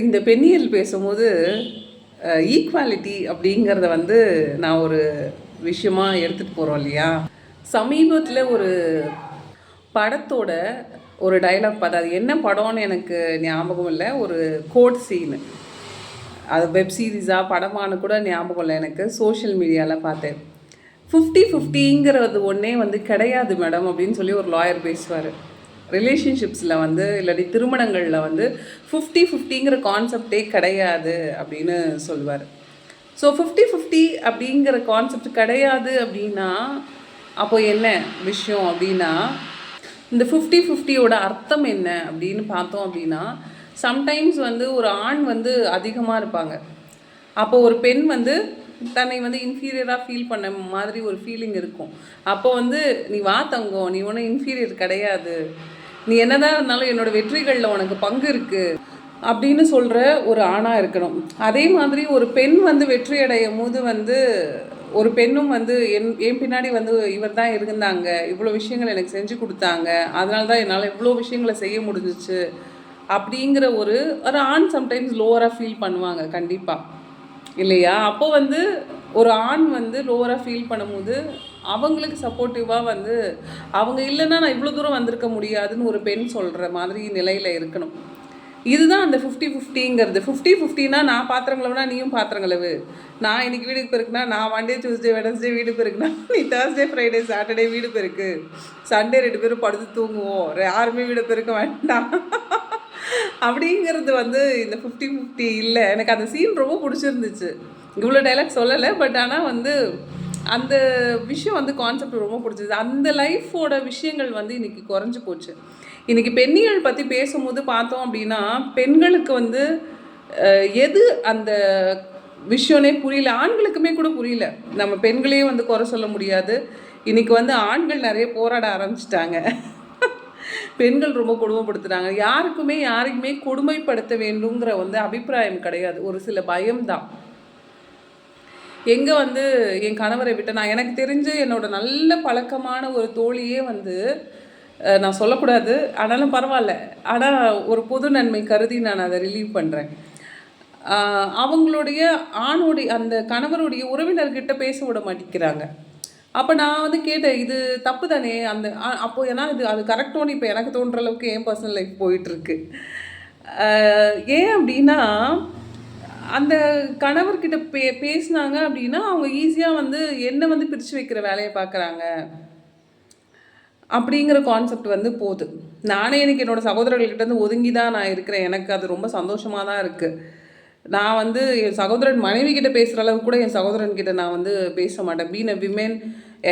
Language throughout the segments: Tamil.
இந்த பெண்ணியல் பேசும்போது ஈக்குவாலிட்டி அப்படிங்கிறத வந்து நான் ஒரு விஷயமா எடுத்துகிட்டு போகிறோம் இல்லையா? சமீபத்தில் ஒரு படத்தோட ஒரு டைலாக் பார்த்தா அது என்ன படம்னு எனக்கு ஞாபகம் இல்லை. ஒரு கோட் சீனு அது வெப் சீரிஸாக படமானு கூட ஞாபகம் இல்லை எனக்கு. சோஷியல் மீடியாவில் பார்த்தேன் ஃபிஃப்டி ஃபிஃப்டிங்கிறது ஒன்றே வந்து கிடையாது மேடம் அப்படின்னு சொல்லி ஒரு லாயர் பேசுவார். ரிலேஷன்ஷிப்ஸில் வந்து இல்லாட்டி திருமணங்களில் வந்து ஃபிஃப்டி ஃபிஃப்டிங்கிற கான்செப்டே கிடையாது அப்படின்னு சொல்லுவார். ஸோ ஃபிஃப்டி ஃபிஃப்டி அப்படிங்கிற கான்செப்ட் கிடையாது அப்படின்னா அப்போ என்ன விஷயம் அப்படின்னா இந்த ஃபிஃப்டி ஃபிஃப்டியோட அர்த்தம் என்ன அப்படின்னு பார்த்தோம் அப்படின்னா சம்டைம்ஸ் வந்து ஒரு ஆண் வந்து அதிகமாக இருப்பாங்க. அப்போ ஒரு பெண் வந்து தன்னை வந்து இன்ஃபீரியராக ஃபீல் பண்ண மாதிரி ஒரு ஃபீலிங் இருக்கும். அப்போ வந்து நீ வா தங்கம் நீ ஒன்றும் இன்ஃபீரியர் கிடையாது. நீ என்னதான் இருந்தாலும் என்னோட வெற்றிகளில் உனக்கு பங்கு இருக்குது அப்படின்னு சொல்கிற ஒரு ஆணாக இருக்கணும். அதே மாதிரி ஒரு பெண் வந்து வெற்றி அடையும் போது வந்து ஒரு பெண்ணும் வந்து என் என் பின்னாடி வந்து இவர் தான் இருந்தாங்க. இவ்வளோ விஷயங்கள் எனக்கு செஞ்சு கொடுத்தாங்க. அதனால தான் என்னால் இவ்வளோ விஷயங்களை செய்ய முடிஞ்சிச்சு அப்படிங்கிற ஒரு ஒரு ஆண் சம்டைம்ஸ் லோவராக ஃபீல் பண்ணுவாங்க கண்டிப்பாக இல்லையா? அப்போ வந்து ஒரு ஆண் வந்து லோவராக ஃபீல் பண்ணும்போது அவங்களுக்கு சப்போர்ட்டிவாக வந்து அவங்க இல்லைன்னா நான் இவ்வளோ தூரம் வந்திருக்க முடியாதுன்னு ஒரு பெண் சொல்கிற மாதிரி நிலையில் இருக்கணும். இதுதான் அந்த ஃபிஃப்டி ஃபிஃப்டிங்கிறது ஃபிஃப்டி ஃபிஃப்டினா நான் பாத்திரங்களவுனா நீயும் பாத்திரங்களவு. நான் இன்னைக்கு வீடு பெருக்குனா நான் மண்டே டியூஸ்டே வெனஸ்டே வீடு பெருக்குனா நீ தேர்ஸ்டே ஃப்ரைடே சாட்டர்டே வீடு பெருக்கு. சண்டே ரெண்டு பேரும் படுத்து தூங்குவோம். யாருமே வீடு பெருக்க வேண்டாம். அப்படிங்கிறது வந்து இந்த ஃபிஃப்டி ஃபிஃப்டி இல்லை. எனக்கு அந்த சீன் ரொம்ப பிடிச்சிருந்துச்சு. இவ்வளோ டைலாக் சொல்லலை பட் ஆனால் வந்து அந்த விஷயம் வந்து கான்செப்ட் ரொம்ப பிடிச்சது. அந்த லைஃபோட விஷயங்கள் வந்து இன்னைக்கு குறைஞ்சி போச்சு. இன்னைக்கு பெண்ணியல் பற்றி பேசும்போது பார்த்தோம் அப்படின்னா பெண்களுக்கு வந்து எது அந்த விஷயம்னே புரியல. ஆண்களுக்குமே கூட புரியல. நம்ம பெண்களையும் வந்து குறை சொல்ல முடியாது. இன்னைக்கு வந்து ஆண்கள் நிறைய போராட ஆரம்பிச்சிட்டாங்க. பெண்கள் ரொம்ப கொடுமைப்படுத்துகிறாங்க யாருக்குமே யாரையுமே கொடுமைப்படுத்த வேண்டுங்கிற வந்து அபிப்பிராயம் கிடையாது. ஒரு சில பயம்தான். எங்கே வந்து என் கணவரை விட்டு நான் எனக்கு தெரிஞ்சு என்னோட நல்ல பழக்கமான ஒரு தோழியே வந்து நான் சொல்லக்கூடாது. ஆனாலும் பரவாயில்ல. ஆனால் ஒரு பொது நன்மை கருதி நான் அதை ரிலீவ் பண்ணுறேன் அவங்களுடைய ஆணுடைய அந்த கணவருடைய உறவினர்கிட்ட பேச விட மாட்டேங்கிறாங்க. அப்போ நான் வந்து கேட்டேன் இது தப்பு தானே? அந்த அப்போ ஏன்னா இது அது கரெக்டோன்னு இப்போ எனக்கு தோன்ற அளவுக்கு என் பர்சனல் லைஃப் போயிட்டுருக்கு ஏன் அப்படின்னா அந்த கணவர்கிட்ட பே பேசினாங்க அப்படின்னா அவங்க ஈஸியாக வந்து என்னை வந்து பிரித்து வைக்கிற வேலையை பார்க்குறாங்க. அப்படிங்கிற கான்செப்ட் வந்து போகுது. நானே எனக்கு என்னோடய சகோதரர்கள்கிட்ட இருந்து ஒதுங்கி தான் நான் இருக்கிறேன். எனக்கு அது ரொம்ப சந்தோஷமாக தான் இருக்குது நான் வந்து என் சகோதரன் மனைவி கிட்ட பேசுகிற அளவுக்கு கூட என் சகோதரன் கிட்ட நான் வந்து பேச மாட்டேன். பீன் அ விமென்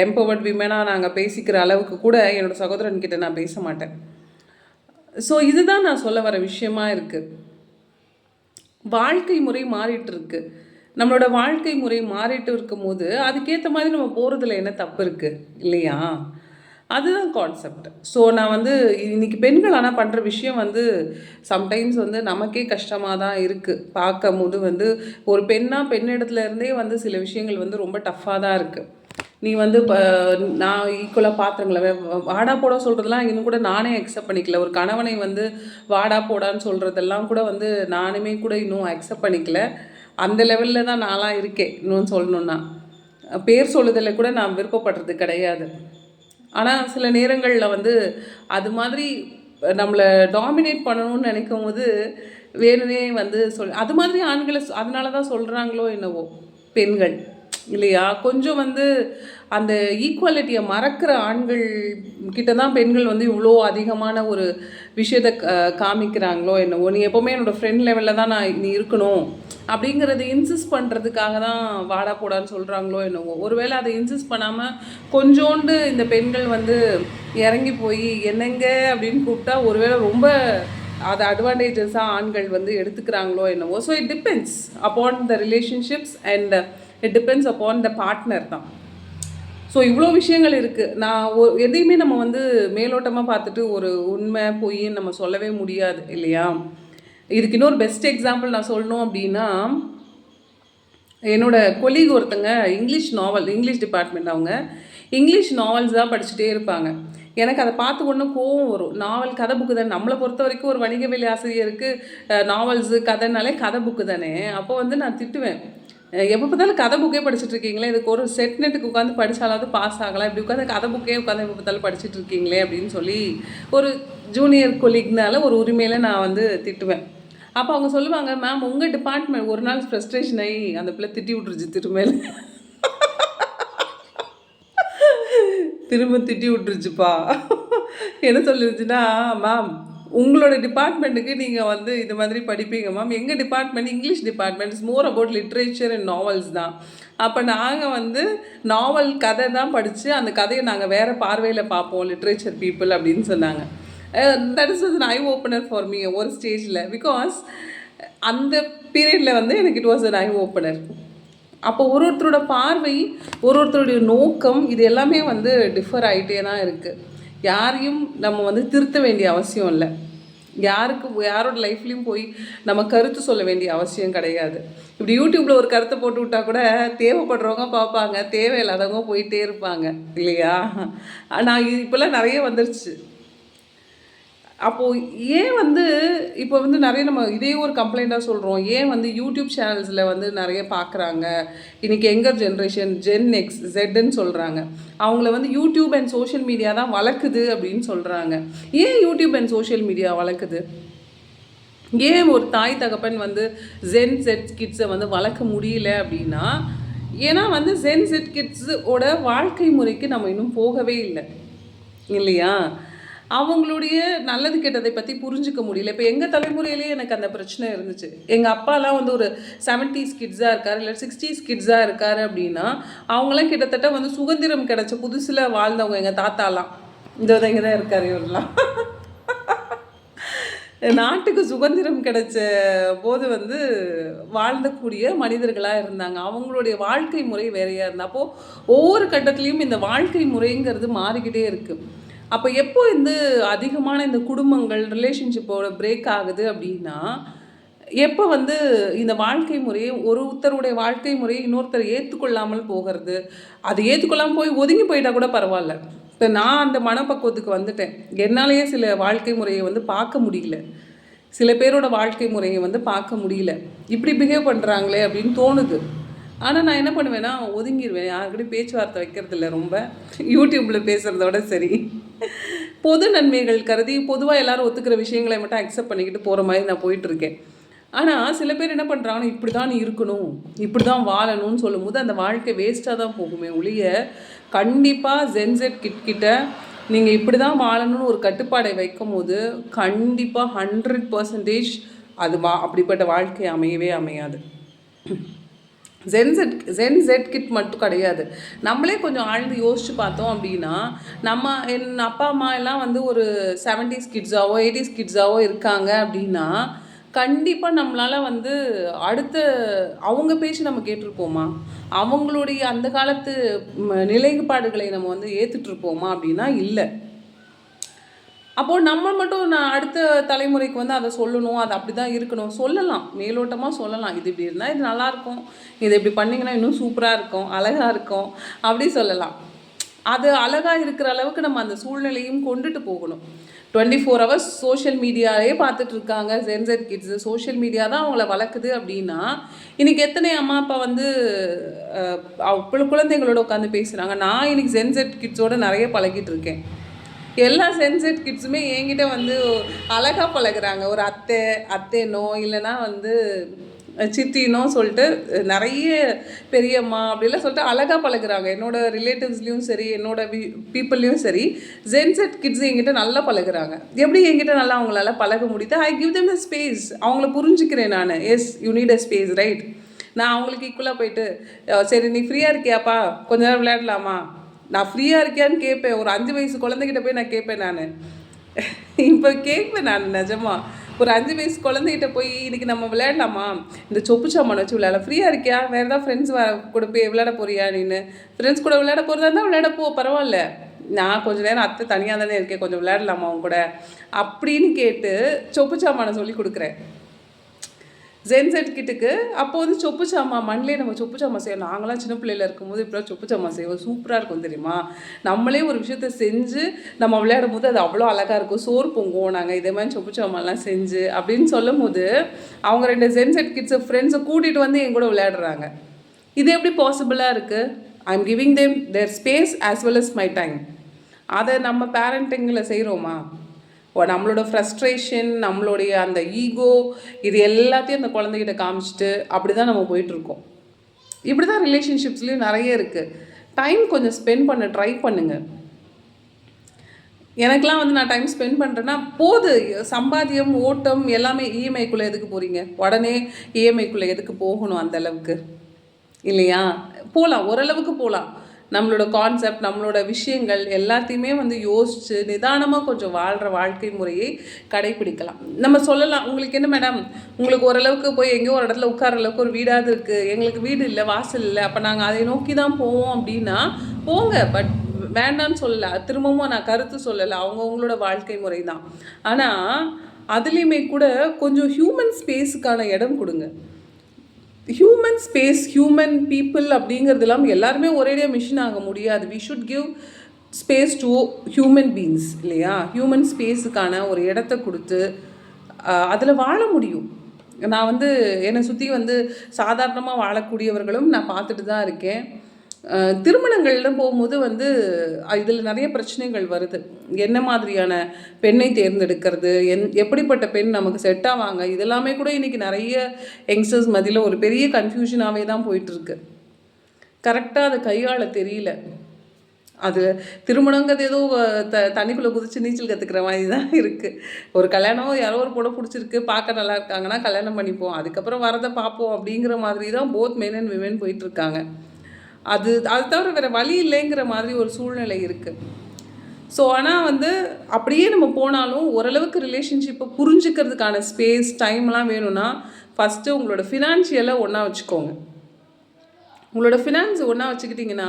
எம்பவர்ட் விமனாக நாங்கள் பேசிக்கிற அளவுக்கு கூட என்னோடய சகோதரன் கிட்ட நான் பேச மாட்டேன். ஸோ இதுதான் நான் சொல்ல வர விஷயமா இருக்குது வாழ்க்கை முறை மாறிட்டு இருக்கு நம்மளோட வாழ்க்கை முறை மாறிட்டு இருக்கும்போது அதுக்கேற்ற மாதிரி நம்ம போகிறதுல என்ன தப்பு இருக்குது இல்லையா? அதுதான் கான்செப்ட் ஸோ நான் வந்து இன்னைக்கு பெண்கள் ஆனால் பண்ணுற விஷயம் வந்து சம்டைம்ஸ் வந்து நமக்கே கஷ்டமாக தான் இருக்குது பார்க்கும் போது வந்து ஒரு பெண்ணாக பெண்ணிடத்துலேருந்தே வந்து சில விஷயங்கள் வந்து ரொம்ப டஃப்பாக தான் இருக்குது நீ வந்து நான் ஈக்குவலாக பாத்திரங்களை வாடா போட சொல்கிறதுலாம் இன்னும் கூட நானே அக்செப்ட் பண்ணிக்கல. ஒரு கணவனை வந்து வாடா போடான்னு சொல்கிறதெல்லாம் கூட வந்து நானுமே கூட இன்னும் அக்செப்ட் பண்ணிக்கல. அந்த லெவலில் தான் நான்லாம் இருக்கேன் இன்னும் சொல்லணுன்னா பேர் சொல்லுதலில் கூட நான் விருப்பப்படுறது கிடையாது. ஆனால் சில நேரங்களில் வந்து அது மாதிரி நம்மளை டாமினேட் பண்ணணும்னு நினைக்கும் போது வேணுமே வந்து சொல் அது மாதிரி ஆண்களை அதனால தான் சொல்கிறாங்களோ என்னவோ பெண்கள். இல்லையா? கொஞ்சம் வந்து அந்த ஈக்குவாலிட்டியை மறக்கிற ஆண்கள் கிட்ட தான் பெண்கள் வந்து இவ்வளோ அதிகமான ஒரு விஷயத்தை காமிக்கிறாங்களோ என்னவோ. நீ எப்போவுமே என்னோடய ஃப்ரெண்ட் லெவலில் தான் நான் நீ இருக்கணும். அப்படிங்கிறத இன்சிஸ்ட் பண்ணுறதுக்காக தான் வாடா போடான்னு சொல்கிறாங்களோ என்னவோ. ஒருவேளை அதை இன்சிஸ்ட் பண்ணாமல் கொஞ்சோண்டு இந்த பெண்கள் வந்து இறங்கி போய் என்னங்க அப்படின்னு கூப்பிட்டா ஒருவேளை ரொம்ப அது அட்வான்டேஜஸாக ஆண்கள் வந்து எடுத்துக்கிறாங்களோ என்னவோ. So it depends upon the relationships and it depends upon the partner தான். ஸோ இவ்வளோ விஷயங்கள் இருக்குது நான் ஒ- எதையுமே நம்ம வந்து மேலோட்டமாக பார்த்துட்டு ஒரு உண்மை பொய்ன்னு நம்ம சொல்லவே முடியாது இல்லையா? இதுக்கு இன்னொரு பெஸ்ட் எக்ஸாம்பிள் நான் சொல்லணும் அப்படின்னா என்னோடய கொலீக் ஒருத்தங்க இங்கிலீஷ் நாவல் இங்கிலீஷ் டிபார்ட்மெண்ட் அவங்க இங்கிலீஷ் நாவல்ஸ் தான் படிச்சுட்டே இருப்பாங்க. எனக்கு அதை பார்த்து ஒன்று கோவம் வரும். நாவல் கதை புக்கு தானே? நம்மளை பொறுத்த வரைக்கும் ஒரு வணிகவியல் ஆசிரியருக்கு நாவல்ஸு கதைனாலே கதை புக்கு தானே? அப்போ வந்து நான் திட்டுவேன். எப்போ பார்த்தாலும் கதை புக்கே படிச்சுட்டு இருக்கீங்களே? இதுக்கு ஒரு செட் நெட்டுக்கு உட்காந்து படித்தாலாவது பாஸ் ஆகலாம். இப்படி உட்காந்து கதை புக்கே உட்காந்து எப்போ பார்த்தாலும் படிச்சுட்டு இருக்கீங்களே அப்படின்னு சொல்லி ஒரு ஜூனியர் கொலீக்னால ஒரு உரிமையில் நான் வந்து திட்டுவேன். அப்போ அவங்க சொல்லுவாங்க மேம் உங்கள் டிபார்ட்மெண்ட் ஒரு நாள் ஃப்ரெஸ்ட்ரேஷன் ஆகி அந்த பிள்ளை திட்டி விட்டுருச்சு திரும்பல திரும்ப திட்டி விட்டுருச்சுப்பா. என்ன சொல்லிருச்சுன்னா மேம் உங்களோட டிபார்ட்மெண்ட்டுக்கு நீங்கள் வந்து இது மாதிரி படிப்பீங்க மேம் எங்கள் department English department is more about literature and novels தான். அப்போ நாங்கள் வந்து நாவல் கதை தான் படித்து அந்த கதையை நாங்கள் வேறு பார்வையில் பார்ப்போம் லிட்ரேச்சர் பீப்புள் அப்படின்னு சொன்னாங்க. That is an eye opener for me ஒரு ஸ்டேஜில் பிகாஸ் அந்த பீரியடில் வந்து எனக்கு it was an eye opener அப்போ ஒரு ஒருத்தரோட பார்வை ஒரு ஒருத்தருடைய நோக்கம் இது எல்லாமே வந்து டிஃபர் ஆகிட்டே தான் இருக்குது யாரையும் நம்ம வந்து திருத்த வேண்டிய அவசியம் இல்லை. யாருக்கு யாரோட லைஃப்லேயும் போய் நம்ம கருத்து சொல்ல வேண்டிய அவசியம் கிடையாது. இப்படி யூடியூப்பில் ஒரு கருத்தை போட்டு விட்டா கூட தேவைப்படுறவங்க பார்ப்பாங்க தேவையில்லாதவங்க போயிட்டே இருப்பாங்க இல்லையா? ஆனால் இப்போல்லாம் நிறைய வந்துருச்சு. அப்போது ஏன் வந்து இப்போ வந்து நிறைய நம்ம இதே ஒரு கம்ப்ளைண்ட்டாக சொல்கிறோம் ஏன் வந்து யூடியூப் சேனல்ஸில் வந்து நிறைய பார்க்குறாங்க இன்றைக்கி எங்கர் ஜென்ரேஷன் ஜென் எக்ஸ் ஜெட்டுன்னு சொல்கிறாங்க அவங்கள வந்து யூடியூப் அண்ட் சோஷியல் மீடியா தான் வளர்க்குது அப்படின்னு சொல்கிறாங்க ஏன் யூடியூப் அண்ட் சோஷியல் மீடியா வளர்க்குது? ஏன் ஒரு தாய் தகப்பன் வந்து ஜென் செட் கிட்ஸை வந்து வளர்க்க முடியல அப்படின்னா ஏன்னா வந்து ஜென் செட் கிட்ஸோட வாழ்க்கை முறைக்கு நம்ம இன்னும் போகவே இல்லை. இல்லையா? அவங்களுடைய நல்லது கெட்டதை பற்றி புரிஞ்சிக்க முடியல. இப்போ எங்கள் தலைமுறையிலேயே எனக்கு அந்த பிரச்சனை இருந்துச்சு. எங்கள் அப்பாலாம் வந்து ஒரு செவன்டிஸ் கிட்ஸாக இருக்கார் இல்லை சிக்ஸ்டீஸ் கிட்ஸாக இருக்கார் அப்படின்னா அவங்களாம் கிட்டத்தட்ட வந்து சுதந்திரம் கிடச்ச புதுசில் வாழ்ந்தவங்க எங்கள் தாத்தாலாம். இந்த இங்கே தான் இருக்கார் இவரெல்லாம் நாட்டுக்கு சுதந்திரம் கிடைச்ச போது வந்து வாழ்ந்தக்கூடிய மனிதர்களாக இருந்தாங்க. அவங்களுடைய வாழ்க்கை முறை வேறையாக இருந்தால் அப்போது ஒவ்வொரு கட்டத்துலேயும் இந்த வாழ்க்கை முறைங்கிறது மாறிக்கிட்டே இருக்குது அப்போ எப்போ இந்த அதிகமான இந்த குடும்பங்கள் ரிலேஷன்ஷிப்போட பிரேக் ஆகுது அப்படின்னா எப்போ வந்து இந்த வாழ்க்கை முறையை ஒரு ஒருத்தருடைய வாழ்க்கை முறையை இன்னொருத்தர் ஏற்றுக்கொள்ளாமல் போகிறது அது ஏற்றுக்கொள்ளாமல் போய் ஒதுங்கி போயிட்டா கூட பரவாயில்ல. இப்போ நான் அந்த மனப்பக்குவத்துக்கு வந்துட்டேன். என்னாலேயே சில வாழ்க்கை முறையை வந்து பார்க்க முடியல. சில பேரோட வாழ்க்கை முறையை வந்து பார்க்க முடியல. இப்படி பிஹேவ் பண்ணுறாங்களே அப்படின்னு தோணுது. ஆனால் நான் என்ன பண்ணுவேன்னா ஒதுங்கிடுவேன் யாருக்கிட்டையும் பேச்சுவார்த்தை வைக்கிறது இல்லை ரொம்ப. யூடியூப்பில் பேசுகிறதோட சரி. பொது நன்மைகள் கருதி பொதுவாக எல்லோரும் ஒத்துக்கிற விஷயங்களை மட்டும் அக்செப்ட் பண்ணிக்கிட்டு போகிற மாதிரி நான் போயிட்டுருக்கேன். ஆனால் சில பேர் என்ன பண்ணுறாங்கன்னா இப்படி தான் இருக்கணும். இப்படி தான் வாழணும்னு சொல்லும்போது அந்த வாழ்க்கை வேஸ்ட்டாக தான் போகுமே ஒழிய கண்டிப்பாக ஜென்செட் கிட்கிட்ட நீங்கள் இப்படி தான் வாழணும்னு ஒரு கட்டுப்பாடை வைக்கும் போது கண்டிப்பாக ஹண்ட்ரட் பர்சன்டேஜ் அது வா அப்படிப்பட்ட வாழ்க்கை அமையவே அமையாது. ஜென்செட் ஜென் ஜெட் கிட் மட்டும் கிடையாது. நம்மளே கொஞ்சம் ஆழ்ந்து யோசிச்சு பார்த்தோம் அப்படின்னா நம்ம என் அப்பா அம்மா எல்லாம் வந்து ஒரு செவன்டிஸ் கிட்ஸாவோ எயிட்டிஸ் கிட்ஸாவோ இருக்காங்க அப்படின்னா கண்டிப்பாக நம்மளால் வந்து அடுத்த அவங்க பேச்சு நம்ம கேட்டிருப்போமா? அவங்களுடைய அந்த காலத்து நிலைப்பாடுகளை நம்ம வந்து ஏற்றுட்ருப்போமா அப்படின்னா இல்லை. அப்போது நம்ம மட்டும் நான் அடுத்த தலைமுறைக்கு வந்து அதை சொல்லணும் அது அப்படி தான் இருக்கணும். சொல்லலாம். மேலோட்டமாக சொல்லலாம். இது இப்படி இருந்தால் இது நல்லாயிருக்கும் இது இப்படி பண்ணிங்கன்னா இன்னும் சூப்பராக இருக்கும். அழகாக இருக்கும். அப்படி சொல்லலாம். அது அழகாக இருக்கிற அளவுக்கு நம்ம அந்த சூழ்நிலையும் கொண்டுட்டு போகணும். டுவெண்ட்டி ஃபோர் ஹவர்ஸ் சோஷியல் மீடியாவே பார்த்துட்டு இருக்காங்க ஜென்செட் கிட்ஸு சோஷியல் மீடியா தான் அவங்கள வளர்க்குது அப்படின்னா இன்றைக்கி எத்தனை அம்மா அப்பா வந்து குழந்தைங்களோட உட்காந்து பேசுகிறாங்க நான் இன்றைக்கி ஜென்செட் கிட்ஸோடு நிறைய பழகிட்டு இருக்கேன். எல்லா சென்செட் கிட்ஸுமே என்கிட்ட வந்து அழகாக பழகுறாங்க. ஒரு அத்தை அத்தேனோ இல்லைன்னா வந்து சித்தினோ சொல்லிட்டு நிறைய பெரியம்மா அப்படிலாம் சொல்லிட்டு அழகாக பழகுறாங்க. என்னோடய ரிலேட்டிவ்ஸ்லேயும் சரி என்னோட பீப்புள்லேயும் சரி ஜென்செட் கிட்ஸ் என்கிட்ட நல்லா பழகுறாங்க. எப்படி என்கிட்ட நல்லா அவங்களால பழக முடியுது? I give them a space அவங்கள புரிஞ்சுக்கிறேன் நான். Yes you need a space right நான் அவங்களுக்கு ஈக்குவலாக போயிட்டு சரி நீ ஃப்ரீயாக இருக்கியாப்பா? கொஞ்ச நேரம் விளையாடலாமா? நான் ஃப்ரீயாக இருக்கியான்னு கேட்பேன் ஒரு அஞ்சு வயசு குழந்தைகிட்ட போய் நான் கேட்பேன் நான். இப்போ கேட்பேன் நான் நிஜமா. ஒரு அஞ்சு வயசு குழந்தைகிட்ட போய் இன்றைக்கி நம்ம விளையாடலாமா? இந்த சொப்பு சாமான் வச்சு விளையாடலாம். ஃப்ரீயாக இருக்கியா? வேறு ஏதாவது ஃப்ரெண்ட்ஸ் வர கூட போய் விளையாட போறியா நீனு ஃப்ரெண்ட்ஸ் கூட விளையாட போகிறதா இருந்தால் விளையாட போ பரவாயில்ல. நான் கொஞ்சம் நேரம் அத்தை தனியாக தானே இருக்கேன். கொஞ்சம் விளையாடலாமா அவங்க கூட? அப்படின்னு கேட்டு சொப்பு சாமானை சொல்லி கொடுக்குறேன். ஜென்செட் கிட்டுக்கு அப்போ வந்து சொப்பு சாமா மண்ணிலே நம்ம சொப்பு சாமா செய்யணும். நாங்களாம் சின்ன பிள்ளையில இருக்கும்போது இப்படி சொப்பு சாமா செய்வோம். சூப்பராக இருக்கும் தெரியுமா? நம்மளே ஒரு விஷயத்த செஞ்சு நம்ம விளையாடும் போது அது அவ்வளோ அழகாக இருக்கும். சோறு பொங்குவோம் நாங்கள் இதே மாதிரி சொப்பு சாமான்லாம் செஞ்சு அப்படின்னு சொல்லும் போது அவங்க ரெண்டு ஜென்செட் கிட்ஸை ஃப்ரெண்ட்ஸை கூட்டிகிட்டு வந்து என் கூட விளையாடுறாங்க. இது எப்படி பாசிபிளாக இருக்குது I am giving them their space as well as my time அதை நம்ம பேரண்டிங்கில் செய்கிறோமா நம்மளோட ஃப்ரஸ்ட்ரேஷன் நம்மளுடைய அந்த ஈகோ இது எல்லாத்தையும் அந்த குழந்தைகிட்ட காமிச்சிட்டு அப்படி தான் நம்ம போயிட்டுருக்கோம். இப்படி தான் ரிலேஷன்ஷிப்ஸ்லேயும் நிறைய இருக்குது டைம் கொஞ்சம் ஸ்பெண்ட் பண்ண ட்ரை பண்ணுங்கள் எனக்கெலாம் வந்து நான் டைம் ஸ்பெண்ட் பண்ணுறேன்னா போது சம்பாத்தியம் ஓட்டம் எல்லாமே இஎம்ஐக்குள்ளே எதுக்கு போகிறீங்க உடனே இஎம்ஐக்குள்ளே எதுக்கு போகணும் அந்த அளவுக்கு? இல்லையா? போகலாம் ஓரளவுக்கு போகலாம் நம்மளோட கான்செப்ட் நம்மளோட விஷயங்கள் எல்லாத்தையுமே வந்து யோசித்து நிதானமாக கொஞ்சம் வாழ்கிற வாழ்க்கை முறையை கடைபிடிக்கலாம். நம்ம சொல்லலாம் உங்களுக்கு என்ன மேடம் உங்களுக்கு ஓரளவுக்கு போய் எங்கேயோ ஒரு இடத்துல உட்கார அளவுக்கு ஒரு வீடாவது இருக்குது எங்களுக்கு வீடு இல்லை வாசல் இல்லை. அப்போ நாங்கள் அதை நோக்கி தான் போவோம் அப்படின்னா போங்க. பட் வேண்டான்னு சொல்லலை. திரும்பவும் நான் கருத்து சொல்லலை. அவங்கவுங்களோட வாழ்க்கை முறை தான். ஆனால் அதுலேயுமே கூட கொஞ்சம் ஹியூமன் ஸ்பேஸுக்கான இடம் கொடுங்க. ஹியூமன் ஸ்பேஸ் ஹியூமன் பீப்புள் அப்படிங்கிறதுலாம் எல்லாருமே ஒரேடியாக மிஷின் ஆக முடியாது. We should give space to human beings இல்லையா? ஹியூமன் ஸ்பேஸுக்கான ஒரு இடத்த கொடுத்து அதில் வாழ முடியும். நான் வந்து என்னை சுற்றி வந்து சாதாரணமாக வாழக்கூடியவர்களும் நான் பார்த்துட்டு தான் இருக்கேன். திருமணங்கள்லாம் போகும்போது வந்து இதில் நிறைய பிரச்சனைகள் வருது. என்ன மாதிரியான பெண்ணை தேர்ந்தெடுக்கிறது? என் எப்படிப்பட்ட பெண் நமக்கு செட் ஆவாங்க? இதெல்லாமே கூட இன்றைக்கி நிறைய யங்ஸ்டர்ஸ் மதியில் ஒரு பெரிய கன்ஃபியூஷனாகவே தான் போயிட்டுருக்கு. கரெக்டாக அதை கையாள தெரியல. அது திருமணங்கிறது ஏதோ த தண்ணிக்குள்ளே குதித்து நீச்சல் கற்றுக்கிற மாதிரி தான் இருக்குது ஒரு கல்யாணம் யாரோ ஒரு பொண்ணை பிடிச்சிருக்கு பார்க்க நல்லா இருக்காங்கன்னா கல்யாணம் பண்ணிப்போம். அதுக்கப்புறம் வரதை பார்ப்போம் அப்படிங்கிற மாதிரி தான் போத் மென் அண்ட் விமென் போயிட்டுருக்காங்க. அது அது தவிர வேறு வழி இல்லைங்கிற மாதிரி ஒரு சூழ்நிலை இருக்குது ஸோ ஆனால் வந்து அப்படியே நம்ம போனாலும் ஓரளவுக்கு ரிலேஷன்ஷிப்பை புரிஞ்சுக்கிறதுக்கான ஸ்பேஸ் டைம்லாம் வேணும்னா ஃபஸ்ட்டு உங்களோட ஃபினான்ஷியலை ஒன்றா வச்சுக்கோங்க. உங்களோட ஃபினான்ஸ் ஒன்றா வச்சுக்கிட்டிங்கன்னா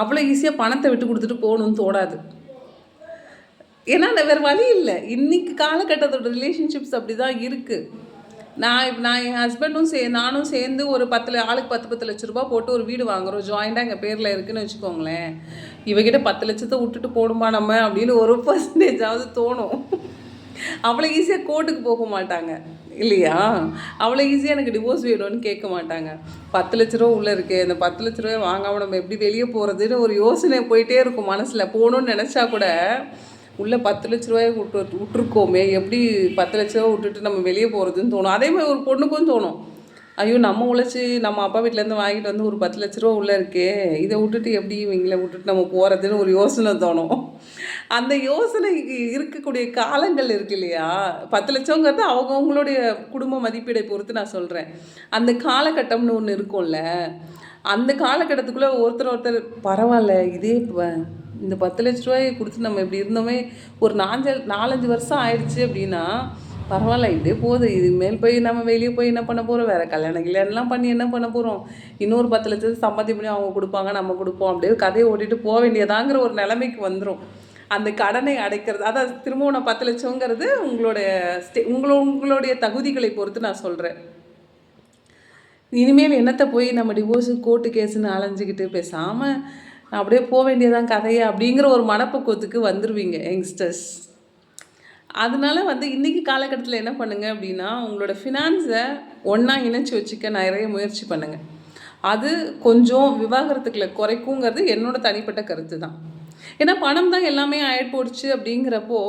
அவ்வளோ ஈஸியாக பணத்தை விட்டு கொடுத்துட்டு போகணும்னு தோடாது ஏன்னா வேறு வழி இல்லை. இன்றைக்கி காலகட்டத்தோட ரிலேஷன்ஷிப்ஸ் அப்படி தான் இருக்குது நான் இப்போ நான் என் ஹஸ்பண்டும் சே நானும் சேர்ந்து ஒரு பத்து ஆளுக்கு பத்து பத்து லட்ச ரூபா போட்டு ஒரு வீடு வாங்குகிறோம் ஜாயிண்டாக எங்கள் பேரில் இருக்குன்னு வச்சுக்கோங்களேன். இவகிட்ட பத்து லட்சத்தை விட்டுட்டு போடுமா நம்ம அப்படின்னு ஒரு பர்சன்டேஜாவது தோணும். அவ்வளோ ஈஸியாக கோர்ட்டுக்கு போக மாட்டாங்க. இல்லையா? அவ்வளோ ஈஸியாக எனக்கு டிவோர்ஸ் வேணும்னு கேட்க மாட்டாங்க. பத்து லட்ச ரூபா உள்ளே இருக்குது அந்த பத்து லட்ச ரூபாய் வாங்காமல் நம்ம எப்படி வெளியே போகிறதுன்னு ஒரு யோசனை போயிட்டே இருக்கும் மனசில். போகணுன்னு நினச்சா கூட உள்ளே பத்து லட்ச ரூபாயை விட்டு விட்டுருக்கோமே. எப்படி பத்து லட்ச ரூபா விட்டுட்டு நம்ம வெளியே போகிறதுன்னு தோணும். அதே மாதிரி ஒரு பொண்ணுக்கும் தோணும். ஐயோ நம்ம உழைச்சி நம்ம அப்பா வீட்டிலேருந்து வாங்கிட்டு வந்து ஒரு பத்து லட்ச ரூபா உள்ளே இருக்கே. இதை விட்டுட்டு எப்படி இவங்கள விட்டுட்டு நம்ம போகிறதுன்னு ஒரு யோசனை தோணும். அந்த யோசனை இருக்கக்கூடிய காலங்கள் இருக்கு இல்லையா? பத்து லட்சங்கிறது அவங்கவுங்களுடைய குடும்ப மதிப்பீடை பொறுத்து நான் சொல்கிறேன் அந்த காலகட்டம்னு ஒன்று இருக்கும்ல. அந்த காலகட்டத்துக்குள்ளே ஒருத்தர் ஒருத்தர் பரவாயில்ல இதே இந்த பத்து லட்ச ரூபாய் கொடுத்து நம்ம இப்படி இருந்தோமே ஒரு நாலஞ்சு நாலஞ்சு வருஷம் ஆயிடுச்சு அப்படின்னா பரவாயில்ல இதே போதும் இது மேல் போய் நம்ம வெளியே போய் என்ன பண்ண போகிறோம் வேறு கல்யாணம் கல்யாணம்லாம் பண்ணி என்ன பண்ண போகிறோம் இன்னொரு பத்து லட்சத்தை சம்பாதி பண்ணி அவங்க கொடுப்பாங்க நம்ம கொடுப்போம். அப்படியே கதையை ஓட்டிட்டு போக வேண்டியதாங்கிற ஒரு நிலைமைக்கு வந்துடும் அந்த கடனை அடைக்கிறது அதாவது திரும்பவும் பத்து லட்சங்கிறது உங்களுடைய ஸ்டே உங்களோ உங்களுடைய தகுதிகளை பொறுத்து நான் சொல்கிறேன் இனிமேல் என்னத்தை போய் நம்ம டிவோர்ஸு கோர்ட்டு கேஸுன்னு அலைஞ்சிக்கிட்டு பேசாமல் அப்படியே போக வேண்டியதான் கதையை அப்படிங்கிற ஒரு மனப்பக்குவத்துக்கு வந்துடுவீங்க யங்ஸ்டர்ஸ் அதனால வந்து இன்றைக்கி காலகட்டத்தில் என்ன பண்ணுங்கள் அப்படின்னா உங்களோட ஃபினான்ஸை ஒன்றா இணைச்சி வச்சுக்க நிறைய முயற்சி பண்ணுங்கள் அது கொஞ்சம் விவாகரத்துக்களை குறைக்குங்கிறது என்னோடய தனிப்பட்ட கருத்து தான் ஏன்னா பணம் தான் எல்லாமே ஆயிட் போடுச்சு அப்படிங்கிறப்போ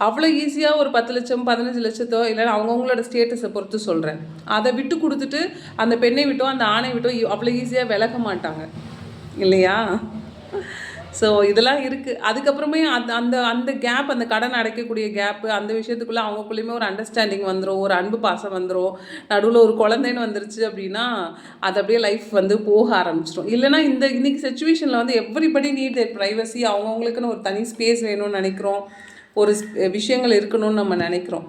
அவ்வளோ ஈஸியாக ஒரு பத்து லட்சம் பதினஞ்சு லட்சத்தோ இல்லைன்னா அவங்கவுங்களோட ஸ்டேட்டஸை பொறுத்து சொல்கிறேன் அதை விட்டு கொடுத்துட்டு அந்த பெண்ணை விட்டோ அந்த ஆணை விட்டோ அவ்வளோ ஈஸியாக விலக மாட்டாங்க. இல்லையா? ஸோ இதெல்லாம் இருக்குது அதுக்கப்புறமே அந்த அந்த அந்த கேப் அந்த கடன் அடைக்கக்கூடிய கேப்பு அந்த விஷயத்துக்குள்ளே அவங்களுக்குள்ளேயுமே ஒரு அண்டர்ஸ்டாண்டிங் வந்துடும் ஒரு அன்பு பாசம் வந்துடும் நடுவில் ஒரு குழந்தைன்னு வந்துருச்சு அப்படின்னா அது அப்படியே லைஃப் வந்து போக ஆரம்பிச்சிடும் இல்லைனா இந்த இன்றைக்கி சுச்சுவேஷனில் வந்து எவ்ரிபடி நீட் ப்ரைவசி அவங்கவுங்களுக்குன்னு ஒரு தனி ஸ்பேஸ் வேணும்னு நினைக்கிறோம். ஒரு விஷயங்கள் இருக்கணும்னு நம்ம நினைக்கிறோம்.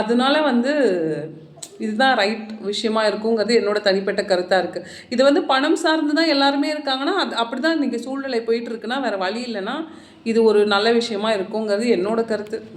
அதனால வந்து இதுதான் ரைட் விஷயமா இருக்குங்கிறது என்னோட தனிப்பட்ட கருத்தாக இருக்குது இது வந்து பணம் சார்ந்து தான் எல்லாருமே இருக்காங்கன்னா அது அப்படி தான் இன்றைக்கி சூழ்நிலை போயிட்டு இருக்குன்னா வேறு வழி இல்லைன்னா இது ஒரு நல்ல விஷயமா இருக்குங்கிறது என்னோட கருத்து.